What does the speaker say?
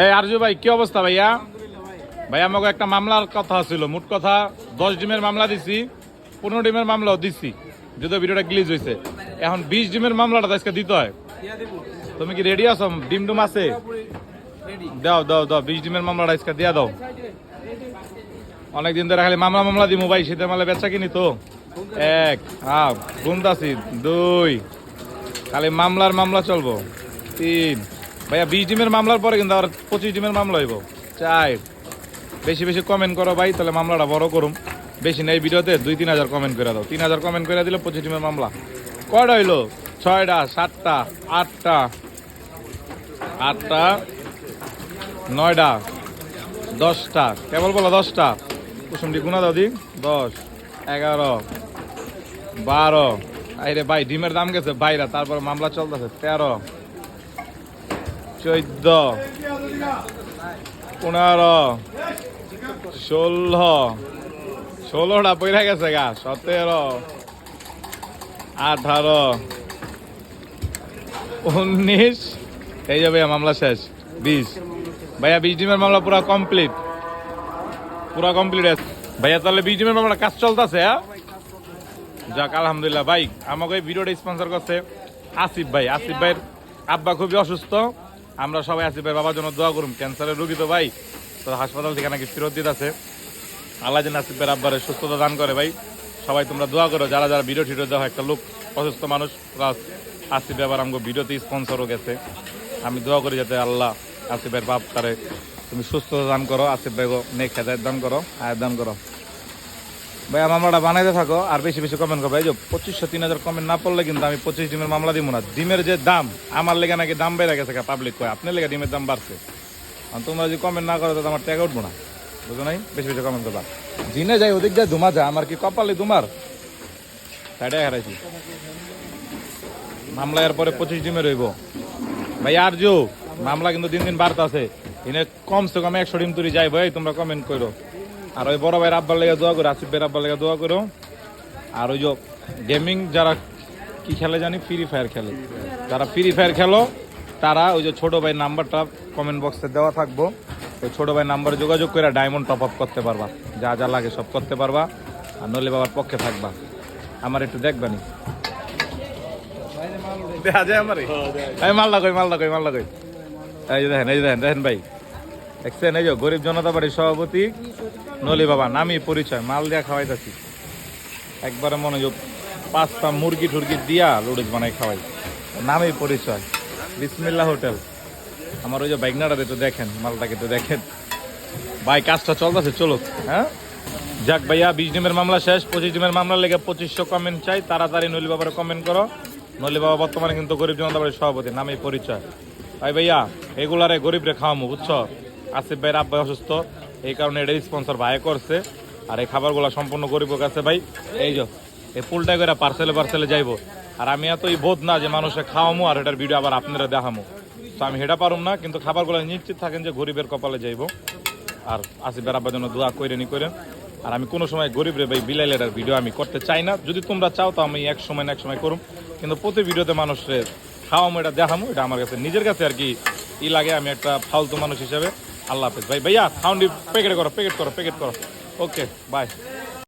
এই আরজু ভাই, কি অবস্থা ভাইয়া? ভাই আমাকে একটা মামলার কথা ছিল, মোট কথা দশ ডিমের মামলা দিছি, পনেরো ডিমের মামলাও দিছি, যদিও ভিডিওটা গ্লিজ হয়েছে। এখন বিশ ডিমের মামলাটা আজকে দিতে হয়। তুমি কি রেডি আছো? ডিম ডুম আছে? দাও দাও দাও, বিশ ডিমের মামলাটা আজকে দিয়া দাও। অনেকদিন ধরে খালি মামলা মামলা দিমু ভাই, শীতের মালে বেচা কিনি তো। এক হ্যাঁ গুনতাছি দুই, খালি মামলার মামলা চলবো। তিন ভাইয়া বিশ ডিমের মামলার পরে কিন্তু আবার পঁচিশ ডিমের মামলা হইব। চাই। বেশি বেশি কমেন্ট করো ভাই, তাহলে মামলাটা বড় করুম। বেশি নেই ভিডিওতে, দুই, তিন হাজার কমেন্ট করে দাও। তিন হাজার কমেন্ট করে দিলে পঁচিশ ডিমের মামলা। কয়টা হইল? ছয়টা, সাতটা, আটটা আটটা, নয়টা, দশটা। কেবল বলো দশটা? কুসুমটি গুণা দাও দি। দশ, এগারো, বারো। আরে ভাই, ডিমের দাম গেছে বাইরা তারপর মামলা চলতেছে তেরো। চোদ্দ, পনেরো, ষোলো, ষোলোটা পইরা গেছে গা, সতেরো, আঠারো, উনিশ, এই যাবে মামলা শেষ, বিশ। ভাইয়া বিশ ডিমের মামলা পুরো কমপ্লিট। পুরো কমপ্লিট আছে ভাইয়া তাহলে বিশ ডিমের মামলা কাজ চলতেছে হ্যাঁ? যাক, আলহামদুলিল্লাহ, ভাই, আমাকে ভিডিওটা স্পন্সর করছে আসিফ ভাই। আসিফ ভাইয়ের আব্বা খুবই অসুস্থ। আমরা সবাই আসিফ ভাই, বাবার জন্য দোয়া করুন ক্যান্সারের রোগী তো ভাই, তো হাসপাতাল থেকে নাকি ফেরত দিতে আছে আল্লাহ যেন আসিফ ভাইয়ের আব্বারে সুস্থতা দান করে ভাই। সবাই তোমরা দোয়া করো, যারা যারা ভিডিও টিডিও দেওয়া একটা লোক, অসুস্থ মানুষ, প্লাস আসিফ আবার আমাকে ভিডিওতে স্পন্সরও গেছে। আমি দোয়া করি যাতে আল্লাহ আসিফের বাপ তারে তুমি সুস্থতা দান করো, আসিফ ভাইগো নেক হেদায়ত দান করো আয়াত দান করো। ভাই, আমার মামলাটা বানাইতে থাকো আর বেশি বেশি কমেন্ট করো। এই যে পঁচিশশো, তিন হাজার কমেন্ট না পড়লে কিন্তু আমি পঁচিশ ডিমের মামলা দিব না। ডিমের যে দাম, আমার লেগে নাকি দাম বেড়ে গেছে পাবলিক কয়। আপনার লেগে ডিমের দাম বাড়ছে। আর তোমরা যদি কমেন্ট না করো তো আমার টাকা উঠবো না বুঝো নাই? বেশি বেশি কমেন্ট করবা। জিনে যাই, ওদিক যায় ধুমা যায় আমার কি কপালে তোমার সাইডে হারাইছি। মামলা এর পরে পঁচিশ ডিমে রইব। ভাই, আর জো মামলা কিন্তু দিন দিন বাড়তাছে। এনে কমসে কম একশো ডিম তুলি যাই ভাই তোমরা কমেন্ট করো আর ওই বড় ভাইয়ের আব্বার লেগে দোয়া করো আসিফ ভাইয়ের আব্বার লেগে দোয়া করো। আর ওই যে গেমিং যারা কি খেলে জানি? ফ্রি ফায়ার খেলে। যারা ফ্রি ফায়ার খেলো, তারা ওই যে ছোট ভাই নাম্বারটা কমেন্ট বক্সে দেওয়া থাকব। ওই ছোট ভাই নাম্বারে যোগাযোগ করে ডায়মন্ড টপ আপ করতে পারবা। যা যা লাগে সব করতে পারবা। আর নলে বাবার পক্ষে থাকবা। আমার একটু দেখবানি দেখা এই যে দেখেন, এই দেখেন দেখেন ভাই। দেখছেন? এই যে গরিব জনতা পার্টির সভাপতি। নলি বাবা নামি পরিচয়, মাল দিয়া খাওয়াইতাছি। একবারে মনে যে পাঁচটা মুরগি টুরগি দিয়া লুডুস বানাই খাওয়াই। নামই পরিচয় বিসমিল্লা হোটেল। আমার ওই যে বাইকনাটা একটু দেখেন, মালটাকে একটু দেখেন। ভাই, কাজটা চলতেছে, চলুক হ্যাঁ? যাক ভাইয়া, বিশ ডিমের মামলা শেষ, পঁচিশ ডিমের মামলা লেগে পঁচিশশো কমেন্ট চাই, তাড়াতাড়ি নলি বাবার কমেন্ট করো। নলি বাবা বর্তমানে কিন্তু গরিব জনতা বাড়ির সভাপতি, নামেই পরিচয়। ভাই ভাইয়া, এগুলারে গরিবরে খাওয়ামো, বুঝছ? আসিফ ভাইয়ের আব্বাই অসুস্থ। এই কারণে এটা স্পন্সর ভাই করছে। আর এই খাবারগুলো সম্পূর্ণ গরিবের কাছে ভাই, এই যে, এই পুলটা করে পার্সেলে পার্সেলে যাইবো। আর আমি এত এই বোধ না যে মানুষে খাওয়ামো আর এটার ভিডিও আবার আপনারা দেখামো। তো আমি হেটা পারুম না, কিন্তু খাবারগুলো নিশ্চিত থাকেন যে গরিবের কপালে যাইবো। আর আসিফের আব্বার জন্য দোয়া করে নি করেন আর আমি কোনো সময় গরিব রে ভাই বিলাইলেটার ভিডিও আমি করতে চাই না। যদি তোমরা চাও তো আমি এক সময় না এক সময় করুম। কিন্তু প্রতি ভিডিওতে মানুষের খাওয়ামো, এটা দেখামো, এটা আমার কাছে নিজের কাছে আর কি ই লাগে। আমি একটা ফালতু মানুষ হিসেবে আল্লাহ হাফেজ। ভাই ভাইয়া খাউন্ডি প্যাকেট করো প্যাকেট করো প্যাকেট করো। Okay bye